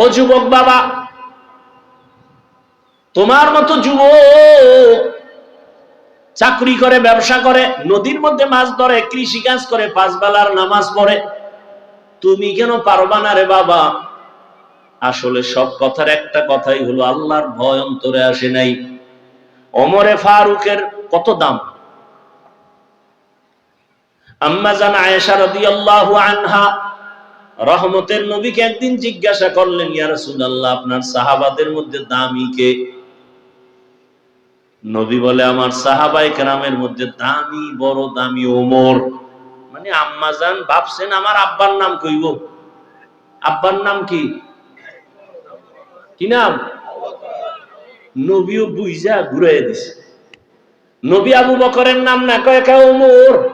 ও যুবক বাবা, তোমার মতো যুবক চাকরি করে, ব্যবসা করে, নদীর মধ্যে মাছ ধরে কৃষি কাজ করে, পাঁচ বেলার নামাজ পড়ে, তুমি কেন পারবা না রে বাবা? আসলে সব কথার একটা কথাই হলো, আল্লাহর ভয় অন্তরে আসে নাই। অমরে ফারুকের কত দাম? আম্মা জান আয়েশা রাদিয়াল্লাহু আনহা রহমতের নবীকে একদিন জিজ্ঞাসা করলেন, ইয়া রাসূলুল্লাহ, আপনার সাহাবাদের মধ্যে দামি কে? নবী বলে, আমার সাহাবাই কেরামের মধ্যে দামি, বড়, দামি ওমর। মানে আম্মা জান ভাবছেন, আমার আব্বার নাম কইব? আব্বার নাম কি? কি নাম? নবীও বুঝা ঘুরাই দিছে। নবী আবু বকরের নাম না কয় ওমর?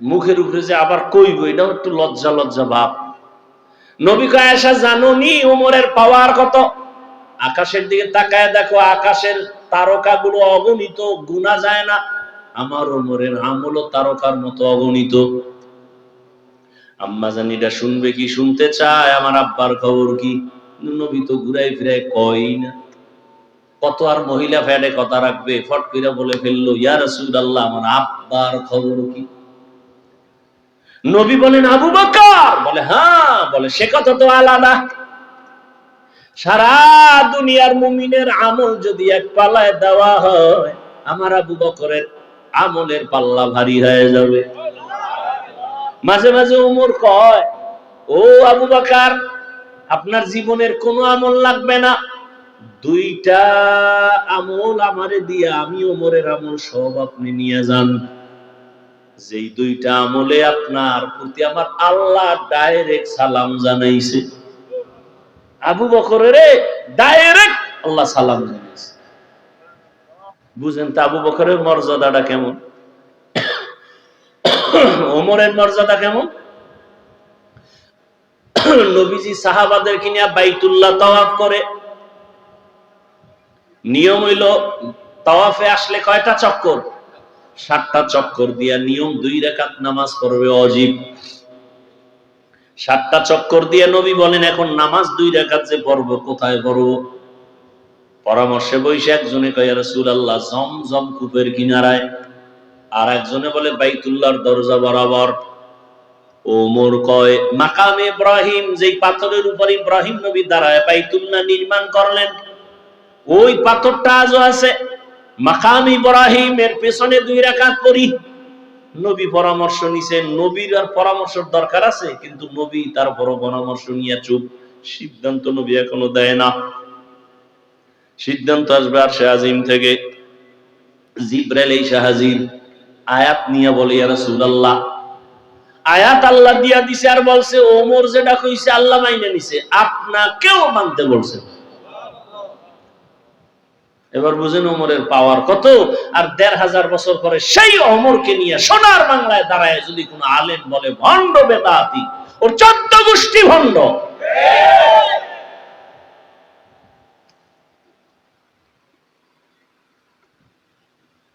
মুখের উপরে যে আবার কইব, এটাও একটু লজ্জা লজ্জা ভাব। নবী কয়েশা জানো নি ওমরের পাওয়ার কত? আকাশের দিকে তাকায় দেখো, আকাশের তারকাগুলো অগণিত, গুণা যায় না। আমার ওমরের আমলও তারকার মতো অগণিত। আম্মা জানিটা শুনবে কি, শুনতে চায়? আমার আব্বার খবর কি? নবী তো ঘুরাই ফিরাই কই না। কত আর মহিলা ফ্যাডে কথা রাখবে? ফট করে বলে ফেলল, ইয়া আল্লাহ আমার আব্বার খবর কি? নবী বলেন, আবু বকর। বলে হ্যাঁ। বলে, সে কথা তো আলাদা। সারা দুনিয়ার মুমিনের আমল যদি এক পাল্লায় দেওয়া হয়, আমার আবু বকরের আমলের পাল্লা ভারী হয়ে যাবে। মাঝে মাঝে উমর কয়, ও আবু বকর, আপনার জীবনের কোনো আমল লাগবে না। দুইটা আমল আমারে দিয়ে, আমি ওমরের আমল সব আপনি নিয়ে যান। যেই দুইটা আমলে আপনার প্রতি আমার আল্লাহ ডাইরেক্ট সালাম জানাইছে। আবু বকরের ডাইরেক্ট আল্লাহ সালাম জানাইছে। বুঝেন তো আবু বকরের মর্যাদাটা কেমন? ওমরের মর্যাদা কেমন? নবীজি সাহাবাদের কিনিয়া বাইতুল্লাহ তাওয়াফ করে। নিয়ম হইল, তাওয়াফে আসলে কয়টা চক্কর? সাতটা চক্কর দিয়া নিয়ম, দুই রেখাত নামাজ পড়বে অজীব। সাতটা চক্কর দিয়ে নবী বলেন, এখন নামাজ দুই রেখাত যে পড়ব, কোথায় পড়ব? পরামর্শে বৈশে একজনে কয় রাসূল আল্লাহ জম জম কূপের কিনারায়। আর একজনে বলে, বাইতুল্লাহর দরজা বরাবর। ওমর কয়, মাকাম ইব্রাহিম, যেই পাথরের উপর ইব্রাহিম নবী দাঁড়ায়, বাইতুল্লাহ নির্মাণ করলেন। ওই পাথরটা আজও আছে। মাকাম ইব্রাহিম এর পেছনে দুই রাকাত পড়ি। নবী পরামর্শ নিছেন, নবীর আর পরামর্শের দরকার আছে, কিন্তু নবী তার বড় পরামর্শ নিয়ে চুপ। সিদ্ধান্ত নবী এখনও দেয় না। সিদ্ধান্ত আসবে আর শাহিম থেকে। জিব্রাইল এই শাহাজির আয়াত নিয়ে বলে, ইয়া রাসূলুল্লাহ। আয়াত আল্লাহ দিয়া দিছে আর বলছে, ওমর যেটা কইছে আল্লাহ মাইনে নিছে। আপনাকেও মানতে বলছে এবার বুঝেন ওমরের পাওয়ার কত? আর দেড় হাজার বছর পরে সেই অমরকে নিয়ে সোনার বাংলায় দাঁড়ায় যদি কোন আলেম বলে, ভণ্ড বেদাতি, ওর চোদ্দ গোষ্ঠী ভণ্ড।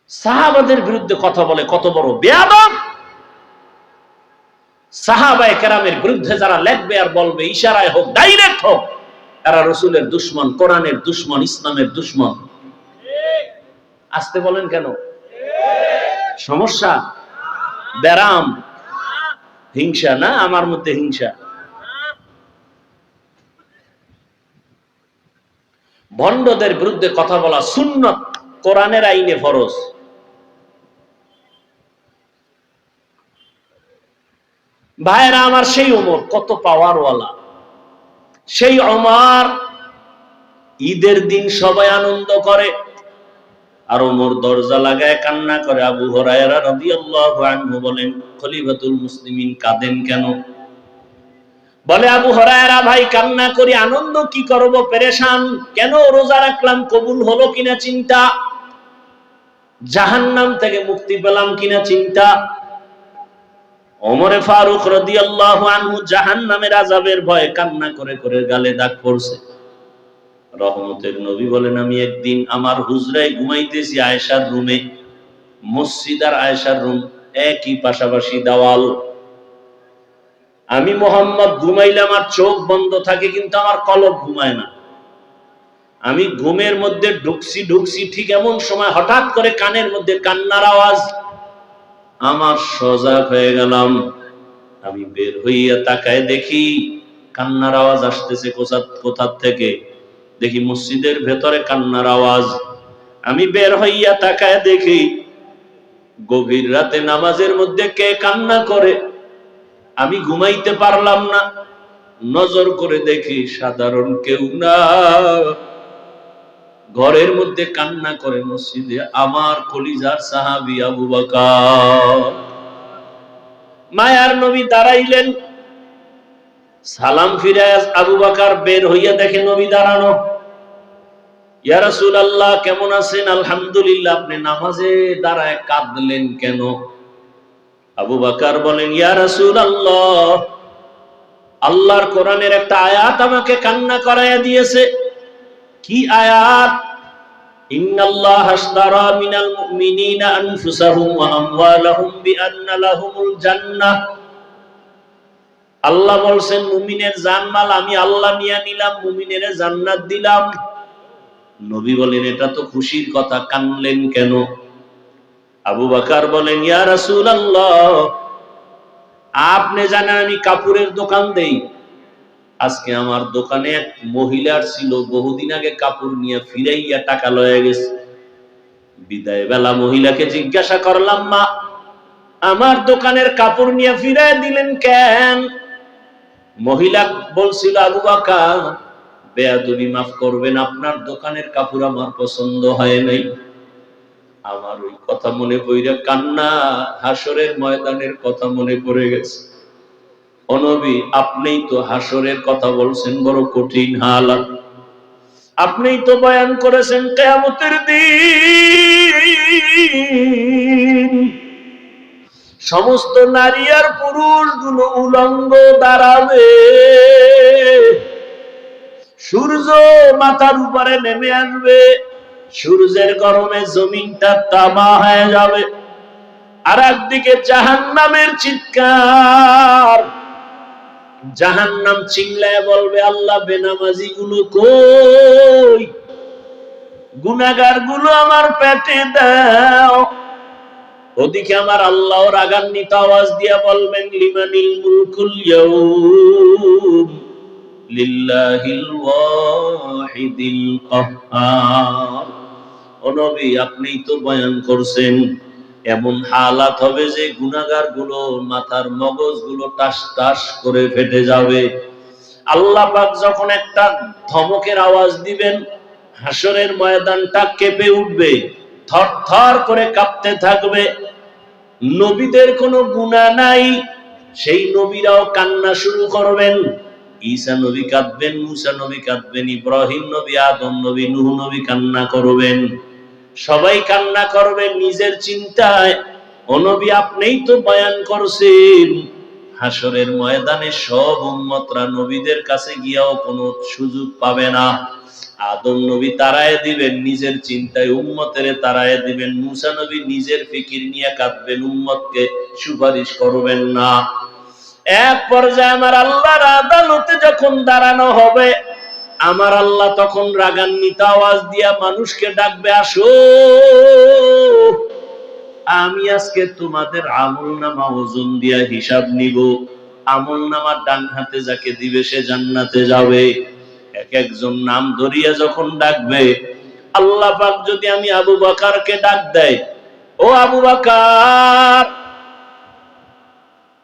সাহাবাদের বিরুদ্ধে কথা বলে কত বড় বেয়াদব। সাহাবায় কেরামের বিরুদ্ধে যারা লেখবে আর বলবে, ইশারায় হোক, ডাইরেক্ট হোক, এরা রসুলের দুশ্মন, কোরআনের দুশ্মন, ইসলামের দুশ্মন। আসতে বলেন কেন? সমস্যা? ব্যারাম। হিংসা না? আমার মধ্যে হিংসা। ভণ্ডদের বিরুদ্ধে কথা বলা সুন্নত, কোরআনের আইনে ফরজ। ভাইরা আমার সেই ওমর কত পাওয়ারওয়ালা। সেই অমর ঈদের দিন সবাই আনন্দ করে। আর ওমর দরজা লাগায় কান্না করে আবু হরায়রা রাদিয়াল্লাহু আনহু বলেন, খলিফাতুল মুসলিমিন কাঁদেন কেন? বলে আবু হরায়রা, ভাই, কান্না করি, আনন্দ কি করব? পেরেশান। কেন রোজা রাখলাম? কবুল হলো কিনা চিন্তা? জাহান্নাম থেকে মুক্তি পেলাম কিনা চিন্তা? ওমরে ফারুক রাদিয়াল্লাহু আনহু জাহান্নামের আযাবের ভয়ে কান্না করে করে গালে দাগ পড়ছে। রহমতের নবী বলেন, আমি একদিন আমার হুজরায় ঘুমাইতেছি আয়েশার রুমে, মসজিদ আর আয়েশার রুম একই পাশাপাশি দেওয়াল। আমি মোহাম্মদ ঘুমাইলে আমার চোখ বন্ধ থাকে, কিন্তু আমার কলব ঘুমায় না। আমি ঘুমের মধ্যে ঢুকছি ঢুকছি ঠিক এমন সময় হঠাৎ করে কানের মধ্যে কান্নার আওয়াজ। আমার সজাগ হয়ে গেলাম। আমি বের হইয়া তাকায় দেখি কান্নার আওয়াজ আসতেছে কোথা- কোথার থেকে? দেখি মসজিদের ভেতরে কান্নার আওয়াজ। আমি বের হইয়া তাকায় দেখি গভীর রাতে নামাজের মধ্যে কে কান্না করে? আমি ঘুমাইতে পারলাম না। নজর করে দেখি সাধারণ কেউ না। ঘরের মধ্যে কান্না করে মসজিদে আমার কলিজার সাহাবি আবু মায়ার নবী দাঁড়াইলেন। সালাম ফিরে আবু বাকার বের হইয়া দেখে নবী দাঁড়ানো। ইয়া রাসূলুল্লাহ, কেমন আছেন? আলহামদুলিল্লাহ। আপনি নামাজে দাঁড়ায় কাঁদলেন কেন? আবু বকর বলেন, ইয়া রাসূলুল্লাহ, আল্লাহর কোরআনের একটা আয়াত আমাকে কান্না করাইয়া দিয়েছে। কি আয়াত? ইন্নাল্লাহ আশতারা মিনাল মুমিনিনা আনফুসাহুম ওয়া আল্লাহ বলছেন, মুমিনের জানমাল আমি আল্লাহ নিয়ে নিলাম, মুমিনের জান্নাত দিলাম। নবী বলেন, এটা তো খুশির কথা, কানলেন কেন? আবু বাকার বলেন, ইয়া রাসূলুল্লাহ, আপনি জানেন আমি কাপড়ের দোকান দেই। আজকে আমার দোকানে এক মহিলার ছিল, বহুদিন আগে কাপড় নিয়ে ফিরাইয়া টাকা লয়ে গেছে। বিদায় বেলা মহিলাকে জিজ্ঞাসা করলাম, মা, আমার দোকানের কাপড় নিয়ে ফিরাই দিলেন কেন? মহিলা বলছিল, আবু বাকার বেয়াদবি মাফ করবেন, আপনার দোকানের কাপড় আমার পছন্দ হয় নাই। আমার ওই কথা মনে পড়ে কান্না, হাসরের ময়দানের কথা মনে পড়ে গেছে। অনবী আপনিই তো হাসরের কথা বলছেন, বড় কঠিন হালাত। আপনিই তো বয়ান করেছেন, কেয়ামতের দিন। সমস্ত নারী আর পুরুষগুলো উলঙ্গ দাঁড়াবে। সূর্য মাথার উপরে নেমে আসবে। সূর্যের গরমে জমিনটা তামা হয়ে যাবে। আর একদিকে জাহান নামের চিৎকার। জাহান নাম চিংলায় বলবে, আল্লাহ বেনামাজি গুলো কই? গুনাগারগুলো আমার পেটে দাও। ওদিকে আমার আল্লাহ রাগান্বিত আওয়াজ দিয়া বলবেন, লিমানিল মুলকুল ইয়াউম। লিল্লাহিল ওয়াহিদিল কাহ্হার ও নবী, আপনিই তো বয়ান করছেন, এমন হালাত হবে যে গুনাগারগুলো মাথার মগজগুলো টাস টাস করে ফেটে যাবে। আল্লাহ পাক যখন একটা ধমকের আওয়াজ দিবেন, হাসরের ময়দানটা কেঁপে উঠবে, থর থর করে কাঁপতে থাকবে। নবীদের কোনো গুণা নাই, সেই নবীরাও কান্না শুরু করবেন। ঈসা নবী কাঁদবেন, মুসা নবী কাঁদবেন, ইব্রাহিম নবী, আদম নবী, নূহ নবী কান্না করবেন। সবাই কান্না করবে নিজের চিন্তায়। অনবী আপনিই তো বয়ান করছেন। হাসরের ময়দানে সব উম্মতরা নবীদের কাছে গিয়াও কোনো সুযোগ পাবে না। আদম নবী তারায় দিবেন, নিজের চিন্তায় উম্মতের তারায় দিবেন। মুসা নবী নিজের ফিকির নিয়ে কাঁদবেন, উম্মতকে সুপারিশ করবেন না। এক পর্যায়ে আমার আল্লাহর আদালতে যখন দাঁড়ানো হবে, আমার আল্লাহ তখন রাগান্বিত আওয়াজ দিয়া মানুষকে ডাকবে, আসো। আমি আজকে তোমাদের আমল নামা ওজন দিয়া হিসাব নিব। আমল নামা ডান হাতে যাকে দিবে, সে জান্নাতে যাবে। এক একজন নাম ধরিয়া যখন ডাকবে, আল্লাহ পাক যদি আমি আবু বাকারকে ডাক দেয়, ও আবু বাকার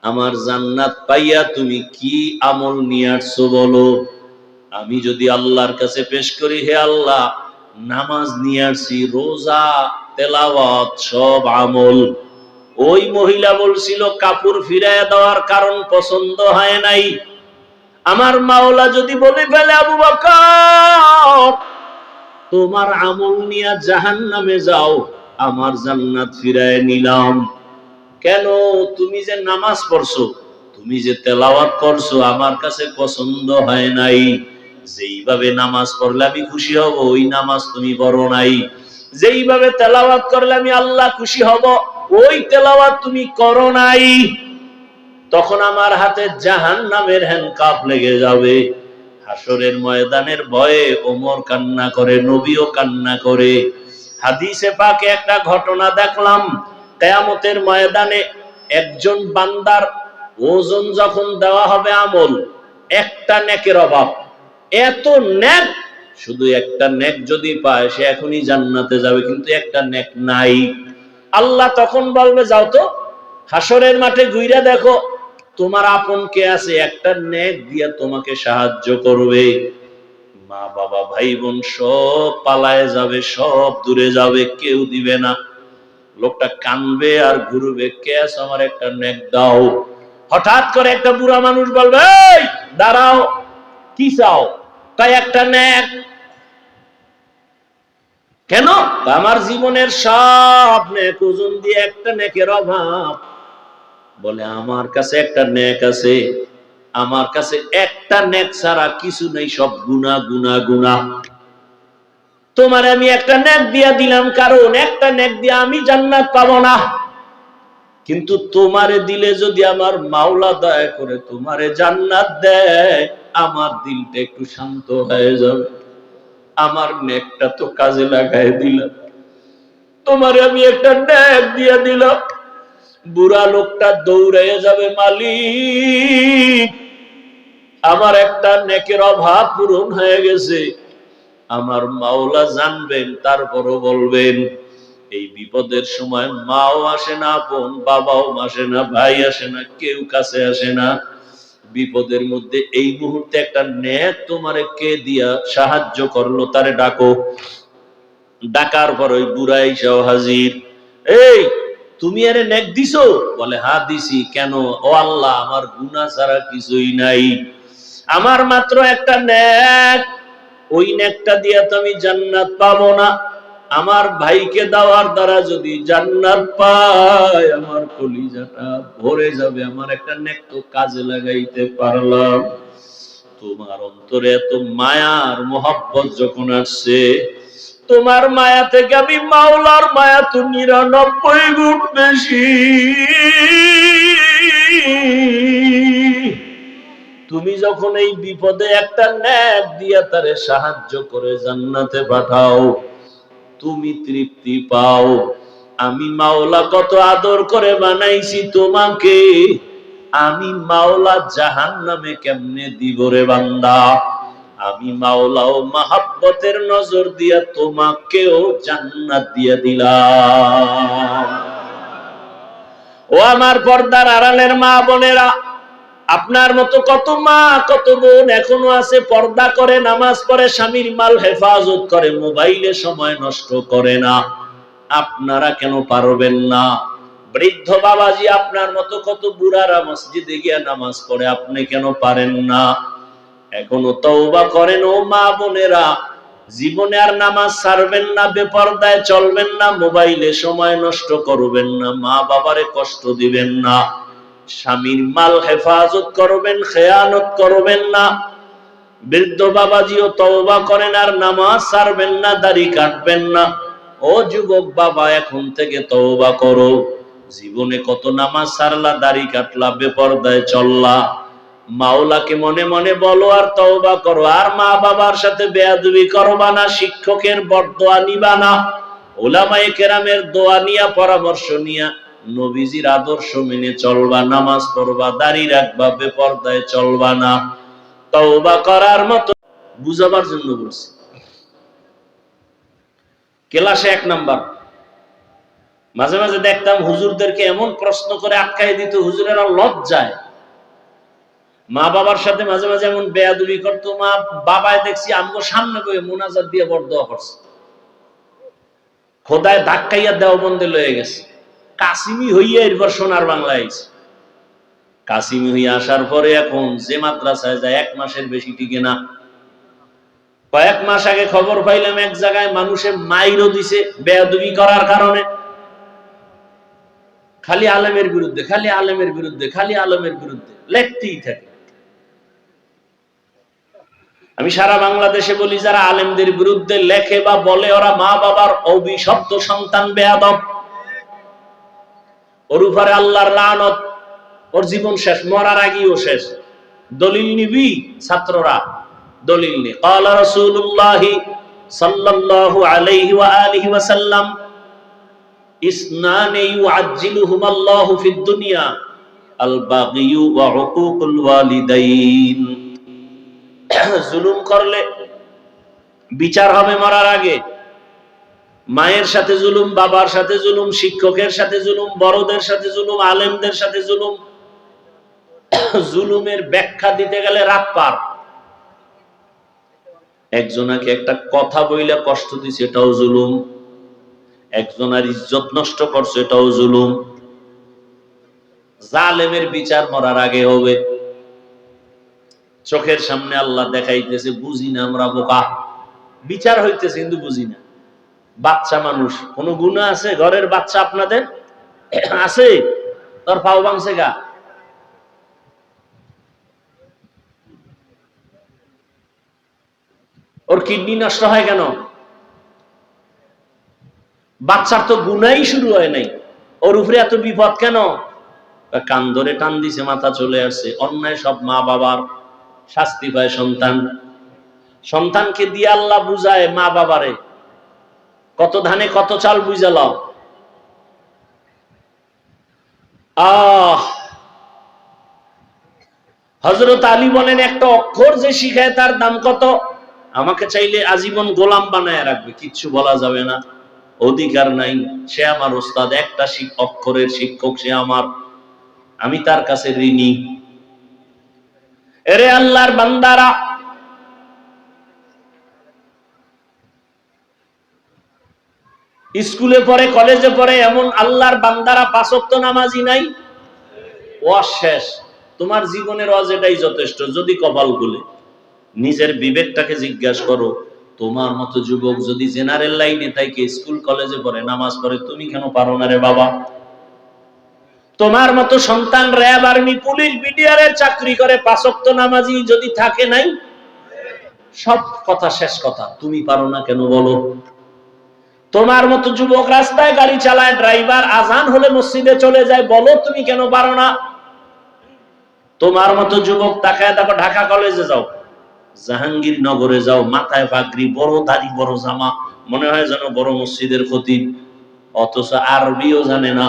আমার জান্নাত পাইয়া তুমি কি আমল নিয়ে আসছো বলো? আমি যদি আল্লাহর কাছে পেশ করি, হে আল্লাহ, নামাজ নিয়ে আসছি, রোজা, তেলাওয়াত, সব আমল। ওই মহিলা বলছিল, কাপড় ফিরাইয়া দেওয়ার কারণ পছন্দ হয় নাই। আমার মাওলা যদি বলে ফেলে, আবু বকর, তোমার আমল নিয়ে জাহান নামে যাও, আমার জান্নাত ফিরায় নিলাম। কেন তুমি যে নামাজ পড়ছো? তুমি যে তেলাওয়াত করছ, আমার কাছে পছন্দ হয় নাই। যেইভাবে নামাজ পড়লে আমি খুশি হব, ওই নামাজ তুমি পড়ো নাই। যেইভাবে তেলাওয়াত করলে আমি আল্লাহ খুশি হব, ওই তেলাওয়াত তুমি করো নাই। তখন আমার হাতে জাহান নামের হ্যান্ডকাপ লেগে যাবে। হাসরের ময়দানের ভয়ে ওমর কান্না করে, নবীও কান্না করে। হাদিসে পাকে একটা ঘটনা দেখলাম। কেয়ামতের ময়দানে একজন বান্দার ওজন যখন দেওয়া হবে আমল, একটা নেকের অভাব। এত নেক, শুধু একটা নেক যদি পায়, সে এখনই জান্নাতে যাবে, কিন্তু একটা নেক নাই। আল্লাহ তখন বলবে, যাও তো হাসরের মাঠে ঘুইরা দেখো, তোমার আপন কে আছে? একটা নেক দিয়া তোমাকে সাহায্য করবে। মা বাবা ভাই বোন সব পালায় যাবে, সব দূরে যাবে, কেউ দিবে না। লোকটা কানবে আর ঘুরবে কে আছে আমার একটা নেক দাও। হঠাৎ করে একটা বুড়া মানুষ বলবে দাঁড়াও, কি চাও? তাই একটা নেক। কেন? আমার জীবনের সব নেক ওজন দিয়ে একটা নেকের অভাব। বলে, আমার কাছে একটা নেক আছে। আমার কাছে একটা নেক ছাড়া কিছু নেই, সব গুনা গুনা গুনা তোমার আমি একটা ন্যাক দিয়া দিলাম, কারণ একটা নেক দিয়ে আমি জান্নাত পাবো না। কিন্তু তোমারে দিলে যদি আমার মাওলা দয়া করে তোমারে জান্নাত দেয়, আমার দিলটা একটু শান্ত হয়ে যাবে। আমার নেকটা তো কাজে লাগাই দিলাম তোমারে আমি একটা ন্যাক দিয়ে দিলাম। বুড়া লোকটা দৌড়ে যাবে, মালিক। আমার একটা নেকের অভাব পূরণ হয়ে গেছে। আমার মাওলা জানবেন, তারপরও বলবেন, এই বিপদের সময় মাও আসে না, বোন বাবাও আসে না, ভাই আসে না, কেউ কাছে আসে না। বিপদের মধ্যে এই মুহূর্তে একটা নেক তোমারে কে দিয়া সাহায্য করল, তারে ডাকো। ডাকার পর ওই বুড়া ইসাও হাজির। এই, তুমি আরে নেক দিছো? বলে, হা, দিছি। কেন? ও আল্লাহ, আমার গুনাহ ছাড়া কিছুই নাই। আমার মাত্র একটা নেক ওই নেকটা দিয়ে তো আমি জান্নাত পাবো না। আমার ভাইকে দেওয়ার দ্বারা যদি জান্নাত পাই আমার কলিজাটা ভরে যাবে। আমার একটা নেক তো কাজে লাগাইতে পারলাম। তোমার অন্তরে এত মায়ার মোহাব্বত যখন আসছে, তোমার মায়া থেকে আমি মাওলার মায়া তো নিরানব্বই গুণ বেশি। তুমি যখন এই বিপদে একটা ন্যাক দিয়া তারে সাহায্য করে জান্নাতে পাঠাও, তুমি তৃপ্তি পাও। আমি মাওলা কত আদর করে বানাইছি তোমাকে, আমি মাওলা জাহান নামে কেমনে দিব রে বান্দা? আমি মাওলা ও মাহাব্বতের নজর দিয়া তোমাকেও জান্নাত দিয়া দিলাম। ও আমার পর্দার আড়ালের মা বোনেরা আপনার মতো কত মা, কত বোন এখনও আছে, পর্দা করে, নামাজ পড়ে, স্বামীর মাল হেফাজত করে, মোবাইলে সময় নষ্ট করে না। আপনারা কেন পারবেন না? বৃদ্ধ বাবাজি আপনার মতো কত বুড়ারা মসজিদে গিয়া নামাজ পড়ে, আপনি কেন পারেন না? এখনও তওবা করেন, ও মা বোনেরা, জীবনে আর নামাজ ছাড়বেন না, বেপরদায় চলবেন না, মোবাইলে সময় নষ্ট করবেন না, মা বাবারে কষ্ট দিবেন না। স্বামীর মাল হেফাজত করবেন, খেয়ানত করবেন না। বৃদ্ধ বাবাজিও তওবা করেন আর নামাজ ছাড়বেন না, দাড়ি কাটবেন না। ও যুবক বাবা, এখন থেকে তওবা করো। জীবনে কত নামাজ সারলা, দাড়ি কাটলা, বেপরদায় চললা। মাওলাকে মনে মনে বলো আর তওবা করো। আর মা বাবার সাথে বেয়াদবি করবা না, শিক্ষকের বরদোয়া নিবা না। ওলামায়ে কেরামের দোয়া নিয়া, পরামর্শ নিয়া। নবীজির আদর্শ মেনে চলবা, নামাজ পড়বা, দাড়ি রাখবা, বেপরদায় চলবা না। তওবা করার মতো বুঝাবার জন্য বলছি। ক্লাসে এক নাম্বার। মাঝে মাঝে দেখতাম হুজুরদেরকে এমন প্রশ্ন করে আটকাই দিত, হুজুরেরা লজ্জায়। মা বাবার সাথে মাঝে মাঝে এমন বেয়াদুবি করতো, মা, বাবায় দেখছি আমগো সামনে করে মোনাজার দিয়ে বড় দোয়া করছে। খোদায় ধাক্কাইয়া দেওয়া বন্ধে লয়ে গেছে। কাসিমি হইয়া এরপর সোনার বাংলায় আইছে। কাসিমি হইয়া আসার পরে এখন যে মাদ্রাসায় যায়, এক মাসের বেশি টিকে না। কয়েক মাস আগে খবর পাইলাম, এক জায়গায় মানুষে মাইরও দিছে বেয়াদবি করার কারণে। খালি আলেমের বিরুদ্ধে, খালি আলেমের বিরুদ্ধে, খালি আলেমের বিরুদ্ধে, লেখতেই থাকে। আমি সারা বাংলাদেশে বলি, যারা আলেমদের বিরুদ্ধে লেখে বা বলে, ওরা মা বাবার অভিশপ্ত সন্তান, বেয়াদব। ওর উপরে আল্লাহর লানত। ওর জীবন শেষ, মরার আগেও শেষ। দলিল নিবি ছাত্ররা? দলিল নি। কালা রাসূলুল্লাহ সাল্লাল্লাহু আলাইহি ওয়া আলিহি ওয়া সাল্লাম ইসনানে ইউআজ্জিলুহুমাল্লাহু ফিদ দুনিয়া আল বাগিয়ু ওয়া উকুকুল ওয়ালিদাইন। জুলুম করলে বিচার হবে মরার আগে। মায়ের সাথে জুলুম, বাবার সাথে জুলুম, শিক্ষকের সাথে জুলুম, বড়দের সাথে জুলুম, আলেমদের সাথে জুলুম। জুলুমের ব্যাখ্যা দিতে গেলে রাত পার। একজনাকে একটা কথা বইলে কষ্ট দিছে, এটাও জুলুম। একজনের ইজ্জত নষ্ট করছে, এটাও জুলুম। জালেমের বিচার মরার আগে হবে। চোখের সামনে আল্লাহ দেখাইতেছে, বুঝি না আমরা বোকা। বিচার হইতেছে, কিন্তু বুঝি না। বাচ্চা মানুষ। কোন গুণা আছে? ঘরের বাচ্চা আপনাদের? আছে? তোর পাও ভাঙছে গা। ওর কিডনি নষ্ট হয় কেন? বাচ্চার তো গুনাই শুরু হয় নাই। ওর উপরে এত বিপদ কেন? কান ধরে টান দিছে, মাথা চলে আসছে। অন্যায় সব মা বাবার শাস্তি পায় সন্তান। সন্তানকে দিয়ে আল্লাহ বুঝায় মা বাবারে। কত ধানে কত চাল বুঝাল আহ। হজরত আলী বলেন, একটা অক্ষর যে শিখায় তার দাম কত? আমাকে চাইলে আজীবন গোলাম বানায় রাখবে, কিচ্ছু বলা যাবে না। অধিকার নাই, সে আমার ওস্তাদ, একটা অক্ষরের শিক্ষক সে আমার। আমি তার কাছে ঋণী। এরে আল্লাহর বান্দারা স্কুলে পড়ে, কলেজে পড়ে, এমন আল্লাহর বান্দারা পাঁচক্ত নামাজি নাই? ওয়াজ শেষ। তোমার জীবনের ওয়াজ এটাই যথেষ্ট, যদি কপাল খুলে। নিজের বিবেকটাকে জিজ্ঞাসা করো, তোমার মতো যুবক যদি জেনারেল লাইনে তাইকে স্কুল, কলেজে পড়ে, নামাজ পড়ে, তুমি কেন পারো না রে বাবা? তোমার মতো সন্তান র্যাব আর্মি, পুলিশ বিডিআরের চাকরি করে, পাঁচক্ত নামাজি যদি থাকে নাই? সব কথা শেষ কথা, তুমি পারো না কেন বলো? তোমার মতো যুবক রাস্তায় গাড়ি চালায়, ড্রাইভার আজান হলে মসজিদে চলে যায়, বলো তুমি কেন পারো না? তোমার মতো যুবক তাকায় দেখো, ঢাকা কলেজে যাও জাহাঙ্গীর নগরে যাও, মাথায় পাগড়ি বড় দাড়ি, বড় জামা, মনে হয় যেন বড় মসজিদের খতিব, অথচ আরবিও জানে না।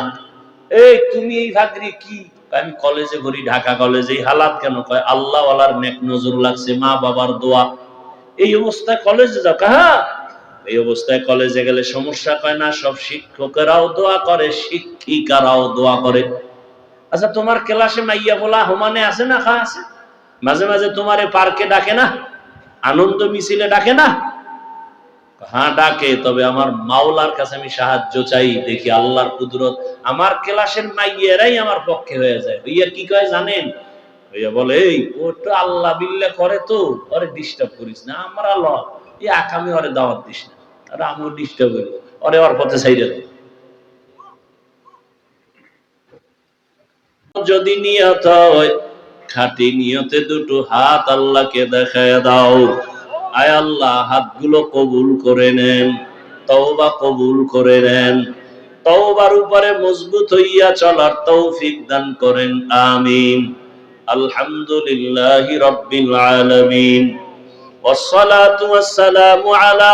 এই তুমি এই ভাগরি কি? আমি কলেজে করি ঢাকা কলেজে এই হালাত কেন? কয় আল্লাহ ওয়ালার নেক নজর লাগছে মা বাবার দোয়া। এই অবস্থায় কলেজে যাও। কাহা এই অবস্থায় কলেজে গেলে সমস্যা কয় না, সব শিক্ষকেরাও দোয়া করে, শিক্ষিকারাও দোয়া করে। আচ্ছা তোমার ক্লাসে মাইয়া বলা হোমানে আছে না খা আছে? মাঝে মাঝে তোমারে পার্কে ডাকে না? আনন্দ মিছিলে ডাকে না? হ্যাঁ ডাকে, তবে আমার মাওলার কাছে আমি সাহায্য চাই, দেখি আল্লাহর কুদরত। আমার ক্লাসের মাইয়েরাই আমার পক্ষে হয়ে যায়। ভাইয়া কি কয় জানেন? ভাইয়া বলে, এই ও তো আল্লাহ বিল্লা করে তো, ওরে ডিস্টার্ব করিস না, আমরা ল, এই আকামি ওরে দাওয়াত দিস না। আর আমিও ডিস্টার্ব করি ওরে ওর পথে সাইডে দাও যদি নিয়ত হয় খাঁটি নিয়তে দুটো হাত আল্লাহকে দেখায় দাও আয় আল্লাহ হাতগুলো কবুল করে নেন তওবা কবুল করে নেন তওবার উপরে মজবুত হইয়া চলার তৌফিক দান করেন আমিন আলহামদুলিল্লাহি রাব্বিল আলামিন والصلاة والسلام على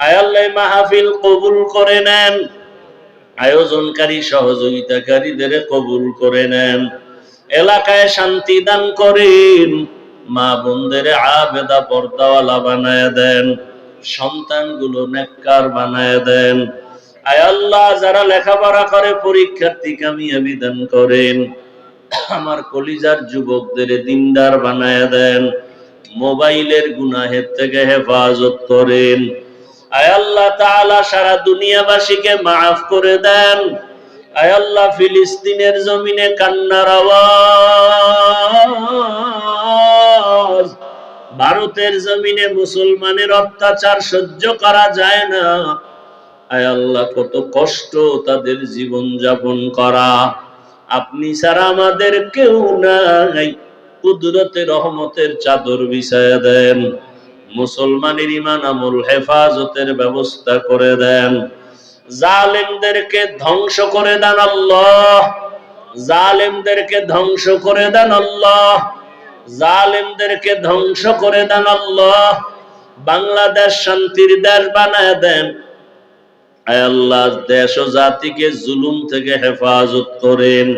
আয়াল্লাহ মাহফিল কবুল করে নেন। আয়োজনকারী, সহযোগিতাকারীদের কবুল করে নেন। এলাকায় শান্তি দান করেন। মা বোনদের আবেদা পর্দাওয়ালা বানায় দেন। সন্তানগুলো নেককার বানায় দেন। আয় আল্লাহ, যারা লেখাপড়া করে, পরীক্ষার্থী কামিয়াবি দান করেন। আমার কলিজার যুবকদের দিনদার বানায় দেন। মোবাইলের গুনাহের থেকে হেফাজত করেন। ফিলিস্তিনের জমিনে কান্নার আওয়াজ। ভারতের জমিনে মুসলমানের অত্যাচার সহ্য করা যায় না। আয় আল্লাহ, কত কষ্ট তাদের জীবন যাপন করা। আপনি ছাড়া আমাদের কেউ নাই। কুদরতের রহমতের চাদর বিছায়া দেন। মুসলমানের ইমান আমল হেফাজতের ব্যবস্থা করে দেন। জালেমদেরকে ধ্বংস করে দেন আল্লাহ। জালেমদেরকে ধ্বংস করে দেন আল্লাহ। জালেমদেরকে ধ্বংস করে দেন আল্লাহ। বাংলাদেশ শান্তির দেশ বানায় দেন। আল্লাহ, দেশ ও জাতিকে জুলুম থেকে হেফাজত করেন।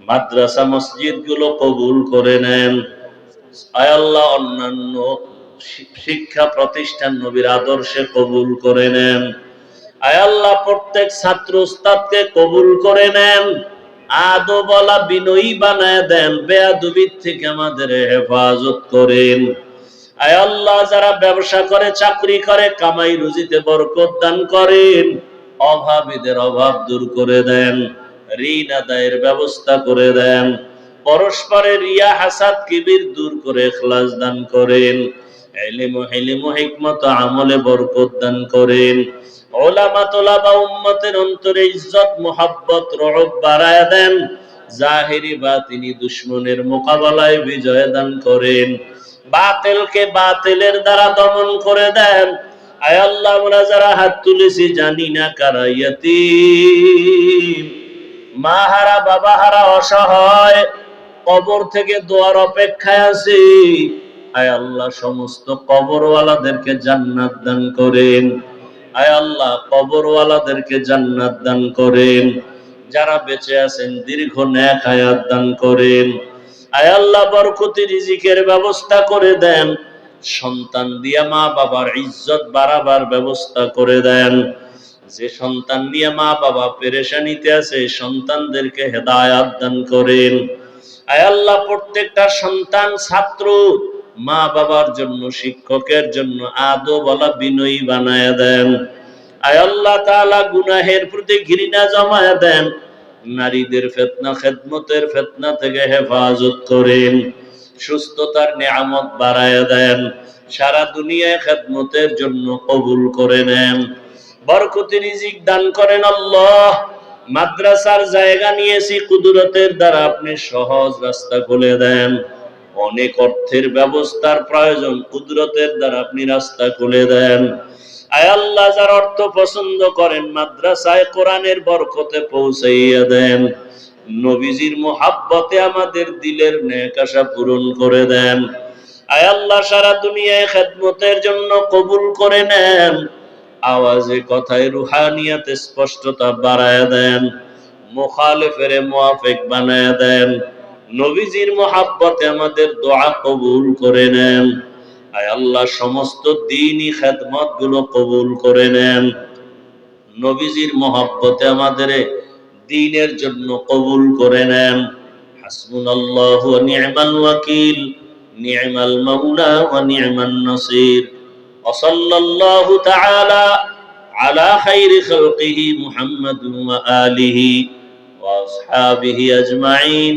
মাদ্রাসা মসজিদগুলো কবুল করে নেন। আয়াল্লাহ অন্যান্য শিক্ষা প্রতিষ্ঠান নবীর আদর্শে কবুল করে নেন। আয় আল্লাহ, প্রত্যেক ছাত্র উস্তাদকে কবুল করে নেন। আদো বলা বিনয়ী বানায় দেন বেয়াদুবির থেকে আমাদের হেফাজত করেন। যারা ব্যবসা করে, চাকরি করে, কামাই রুজিতে বরকত দান করেন, অভাবীদের অভাব দূর করে দেন, ঋণ আদায়ের ব্যবস্থা করে দেন, পরস্পরের রিয়া, হাসাদ, কিবির দূর করে খ্লাস দান করেন। হিকমত আমলে বরকত দান করেন। ওলামা তোলাবা উম্মতের অন্তরে ইজ্জত, মোহাব্বত রহব বাড়ায় দেন। জাহিরি বা তিনি দুশ্মনের মোকাবেলায় বিজয় দান করেন। বাতিলকে বাতিলের দ্বারা দমন করে দেন। আয় আল্লাহ, আমরা যারা হাত তুলেছি জানি না কারা ইয়াতীম। মা হারা, বাবা অসহায়। কবর থেকে দোয়ার অপেক্ষায় আছি। আয় আল্লাহ, সমস্ত কবরওয়ালাদেরকে জান্নাত দান করেন। আয় আল্লাহ, কবরওয়ালাদেরকে জান্নাত দান করেন। যারা বেঁচে আছেন, দীর্ঘ ন্যাক হায়াত দান করেন। আয় আল্লাহ, বরকতি রিজিকের ব্যবস্থা করে দেন। সন্তান দিয়া মা বাবার ইজ্জত বাড়াবার ব্যবস্থা করে দেন। যে সন্তান নিয়ে মা বাবা পেরেশানিতে আছে, সন্তানদেরকে হেদায়াত দান করেন। আয় আল্লাহ, প্রত্যেকটা সন্তান ছাত্র মা বাবার জন্য, শিক্ষকের জন্য আদো বলা বিনয়ী বানায় দেন। আল্লাহ তাআলা গুনাহের প্রতি ঘৃণা জমায় দেন। নারীদের ফেতনা, খেদমতের ফেতনা থেকে হেফাজত করেন। সুস্থতার নিয়ামত বাড়ায় দেন। সারা দুনিয়ায় খেদমতের জন্য কবুল করে নেন। বরকতি রিজিক দান করেন আল্লাহ। মাদ্রাসার জায়গা নিয়েছি কুদরতের দ্বারা আপনি সহজ রাস্তা খুলে দেন। অনেক অর্থের ব্যবস্থার প্রয়োজন, কুদরতের দ্বারা আপনি রাস্তা খুলে দেন। আয় আল্লাহ যার অর্থ পছন্দ করেন, মাদ্রাসায় কোরআনের বরকতে পৌঁছাইয়া দেন। নবীজির মোহাব্বতে আমাদের দিলের নেক আশা পূরণ করে দেন। আয় আল্লাহ সারা দুনিয়ায় খেদমতের জন্য কবুল করে নেন। আওয়াজে কথায় রুহানিয়াতে স্পষ্টতা বাড়ায় দেন। মুখালেফের মুআফিক বানায় দেন। নবীজির মহাব্বতে আমাদের দোয়া কবুল করে নেন। আয় আল্লাহ, সমস্ত দিনই খেদমতগুলো কবুল করে নেন। নবীজির মহাব্বতে আমাদের দিনের জন্য কবুল করে নেন। হাসমুন আল্লাহ নিয়মাল ওয়াকিল, নিয়মাল মাউলা ও নি'মান নাসির। ওয়া তাআলা আলা খাইরি খালকিহি মুহাম্মাদ ওয়া আলিহি ওয়া আসহাবিহি আজমাইন।